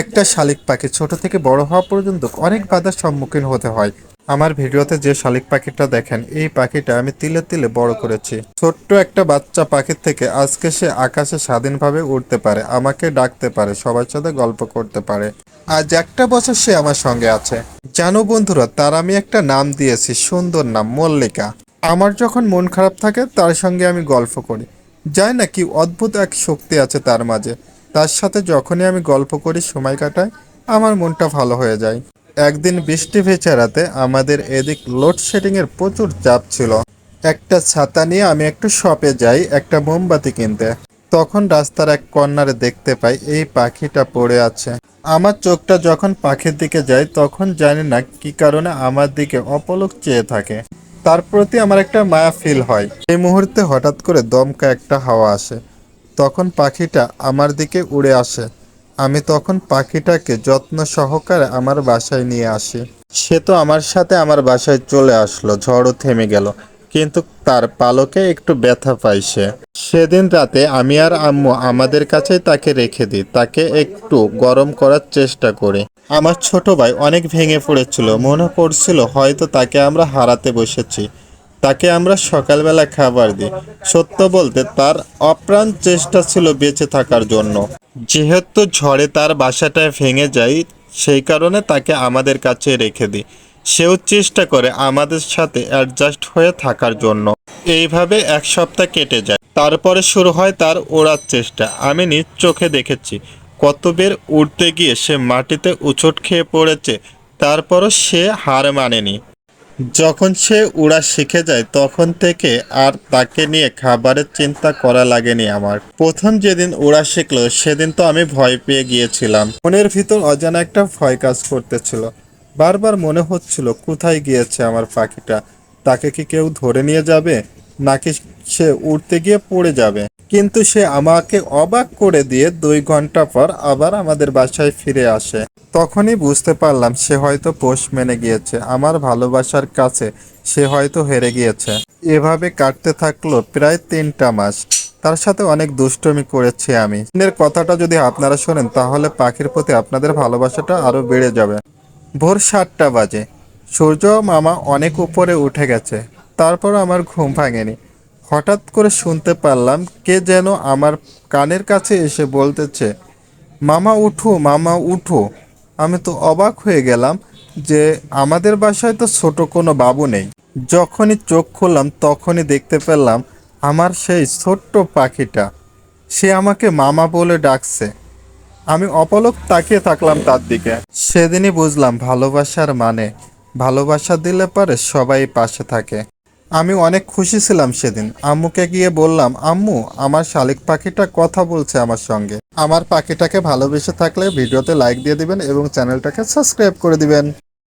একটা শালিক পাখি ছোট থেকে বড় হওয়া পর্যন্ত অনেক বাধার সম্মুখীন হতে হয়। আমার ভিডিওতে যে শালিক পাখিটা দেখেন, এই পাখিটা আমি তিলে তিলে বড় করেছি। ছোট্ট একটা বাচ্চা পাখির থেকে আজকে সে আকাশে স্বাধীনভাবে উড়তে পারে, আমাকে ডাকতে পারে, সবার সাথে গল্প করতে পারে। আজ একটা বছর সে আমার সঙ্গে আছে। জানো বন্ধুরা, তার আমি একটা নাম দিয়েছি, সুন্দর নাম, মল্লিকা। আমার যখন মন খারাপ থাকে, তার সঙ্গে আমি গল্প করি। যায় না কি অদ্ভুত এক শক্তি আছে তার মাঝে। তার সাথে যখনই আমি গল্প করি সময় কাটাই, আমার মনটা ভালো হয়ে যায়। একদিন বৃষ্টি ভেজা রাতে আমাদের এদিক লোডশেডিং এর প্রচুর চাপ ছিল। একটা ছাতা নিয়ে আমি একটু শপে যাই, একটা মোমবাতি কিনতে। তখন রাস্তার এক কর্নারে দেখতে পাই এই পাখিটা পড়ে আছে। আমার চোখটা যখন পাখির দিকে যায়, তখন জানি না কি কারণে আমার দিকে অপলক চেয়ে থাকে। তার প্রতি আমার একটা মায়া ফিল হয়। এই মুহূর্তে হঠাৎ করে দমকা একটা হাওয়া আসে। তখন পাখিটা আমার দিকে উড়ে আসে। আমি তখন পাখিটাকে যত্ন সহকারে আমার বাসায় নিয়ে আসি। সে তো আমার সাথে আমার বাসায় চলে আসলো, ঝড়ও থেমে গেল, কিন্তু তার পালকে একটু ব্যথা পাই সে। সেদিন রাতে আমি আর আম্মু আমাদের কাছেই তাকে রেখে দিই, তাকে একটু গরম করার চেষ্টা করি। আমার ছোট ভাই অনেক ভেঙে পড়েছিল, মনে পড়ছিল হয়তো তাকে আমরা হারাতে বসেছি। তাকে আমরা সকালবেলা খাবার দিই। সত্য বলতে তার অপ্রাণ চেষ্টা ছিল বেঁচে থাকার জন্য। যেহেতু ঝড়ে তার বাসাটা ভেঙে যায়, সেই কারণে তাকে আমাদের কাছে রেখে দিই। সেও চেষ্টা করে আমাদের সাথে অ্যাডজাস্ট হয়ে থাকার জন্য। এইভাবে এক সপ্তাহ কেটে যায়। তারপরে শুরু হয় তার ওড়ার চেষ্টা। আমি নিজ চোখে দেখেছি, কত বের উঠতে গিয়ে সে মাটিতে উচট খেয়ে পড়েছে, তারপরও সে হার মানেনি। যখন সে উড়া শিখে যায়, তখন থেকে আর তাকে নিয়ে খাবারের চিন্তা করা লাগেনি আমার। প্রথম যেদিন উড়া শিখলো, সেদিন তো আমি ভয় পেয়ে গিয়েছিলাম। মনের ভিতর অজানা একটা ভয় কাজ করতেছিল। বারবার মনে হচ্ছিল, কোথায় গিয়েছে আমার পাখিটা? তাকে কি কেউ ধরে নিয়ে যাবে? নাকি সে উড়তে গিয়ে পড়ে যাবে? কিন্তু সে আমাকে অবাক করে দিয়ে দুই ঘণ্টা পর আবার আমাদের বাসায় ফিরে আসে। তখনই বুঝতে পারলাম সে হয়তো পোষ মেনে গিয়েছে, আমার ভালোবাসার কাছে সে হয়তো হেরে গিয়েছে। এভাবে কাটতে থাকল প্রায় তিনটা মাস। তার সাথে অনেক দুষ্টমি করেছি আমি। এর কথাটা যদি আপনারা শোনেন, তাহলে পাখির প্রতি আপনাদের ভালোবাসাটা আরও বেড়ে যাবে। ভোর সাতটা বাজে। সূর্য মামা অনেক উপরে উঠে গেছে। তারপর আমার ঘুম ভাঙেনি। হঠাৎ করে শুনতে পারলাম কে যেন আমার কানের কাছে এসে বলতেছে, মামা উঠো মামা উঠো। আমি তো অবাক হয়ে গেলাম যে আমাদের বাসায় তো ছোট কোনো বাবু নেই। যখনই চোখ খুললাম তখনই দেখতে পেলাম আমার সেই ছোট্ট পাখিটা। সে আমাকে মামা বলে ডাকছে। আমি অপলক তাকিয়ে থাকলাম তার দিকে। সেদিনই বুঝলাম ভালোবাসার মানে ভালোবাসা দিলে পারে সবাই পাশে থাকে। আমি অনেক খুশি ছিলাম সেদিন। আম্মুকে গিয়ে বললাম, আম্মু, আমার শালিক পাখিটা কথা বলছে আমার সঙ্গে। আমার পাখিটাকে ভালোবেসে থাকলে ভিডিওতে লাইক দিয়ে দিবেন এবং চ্যানেলটাকে সাবস্ক্রাইব করে দিবেন।